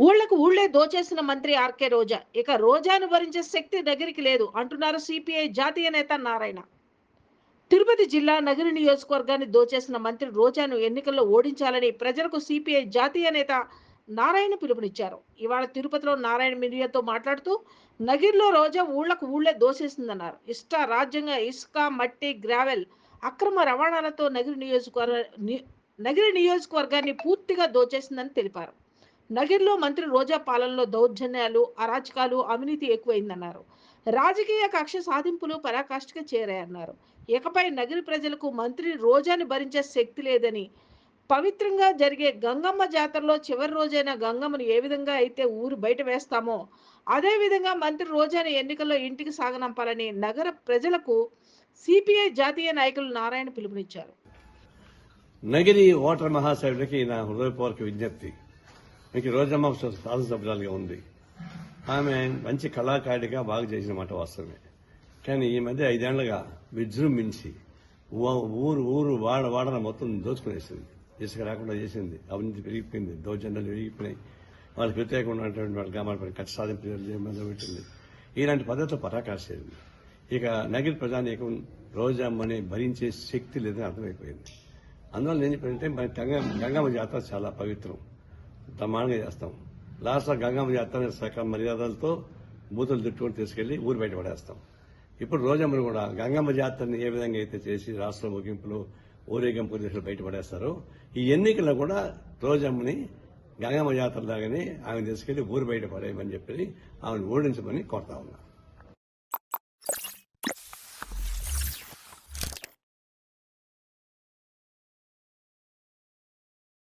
ఊళ్ళే దోచేసిన మంత్రి ఆర్కే రోజా. ఇక రోజాను భరించే శక్తి నగిరికి లేదు అంటున్నారు సిపిఐ జాతీయ నేత నారాయణ. తిరుపతి జిల్లా నగరి నియోజకవర్గాన్ని దోచేసిన మంత్రి రోజాను ఎన్నికల్లో ఓడించాలని ప్రజలకు సిపిఐ జాతీయ నేత నారాయణ పిలుపునిచ్చారు. ఇవాళ తిరుపతిలో నారాయణ మీడియాతో మాట్లాడుతూ నగిరిలో రోజా ఊళ్ళకు ఊళ్ళే దోసేసిందన్నారు. ఇష్ట రాజ్యంగా ఇసుక మట్టి గ్రావెల్ అక్రమ రవాణాలతో నగిరి నియోజకవర్గ నగిరి నియోజకవర్గాన్ని పూర్తిగా దోచేసిందని తెలిపారు. నగిరిలో మంత్రి రోజా పాలనలో దౌర్జన్యాలు అరాచకాలు అవినీతి ఎక్కువైందన్నారు. రాజకీయ కక్ష సాధింపులు పరాకాష్ఠగా చేరాయన్నారు. ఇకపై నగరి ప్రజలకు మంత్రి రోజాని భరించే శక్తి లేదని పవిత్రంగా జరిగే గంగమ్మ జాతరలో చివరి రోజైన గంగమ్మను ఏ విధంగా అయితే ఊరు బయట వేస్తామో అదేవిధంగా మంత్రి రోజాని ఎన్నికల్లో ఇంటికి సాగనంపాలని నగర ప్రజలకు సిపిఐ జాతీయ నాయకులు నారాయణ పిలుపునిచ్చారు. నగిరి ఓటర్ మహాశయుడికి నా హృదయపూర్వక విజ్ఞప్తి. మీకు రోజమ్మ శాసనసభ్యురాలుగా ఉంది. ఆమె మంచి కళాకారిడిగా బాగా చేసిన మాట వాస్తవమే. కానీ ఈ మధ్య ఐదేళ్ళుగా విజృంభించి ఊరు ఊరు వాడ వాడన మొత్తం దోచుకునేసింది. ఇసుక రాకుండా చేసింది. అవినీతి పెరిగిపోయింది. దౌర్జన్యాలు పెరిగిపోయినాయి. వాళ్ళకి వ్యతిరేకంగా ఉన్నటువంటి వాళ్ళ గ్రామాలపై కక్ష సాధింపు ఇలాంటి పద్ధతిలో పరాకాశేది ఇక నగిరి ప్రజానీకం రోజమ్మని భరించే శక్తి లేదని అర్థమైపోయింది. అందువల్ల నేను చెప్పానంటే మన గంగమ్మ జాతర చాలా పవిత్రం. బ్రహ్మాండంగా చేస్తాం. లాస్ట్లో గంగమ్మ జాతర సకల మర్యాదలతో బూతులు తిట్టుకొని తీసుకెళ్ళి ఊరు బయట పడేస్తాం. ఇప్పుడు రోజమ్మని కూడా గంగమ్మ జాతరని ఏ విధంగా అయితే చేసి రాష్ట్ర ముగింపులు ఊరేగింపు తీసుకుని బయటపడేస్తారో ఈ ఎన్నికల్లో కూడా రోజమ్మని గంగమ్మ జాతర లాగానే ఆమె తీసుకెళ్ళి ఊరు బయట పడేయమని చెప్పి ఆమెను ఓడించమని కోరుతా ఉన్నా.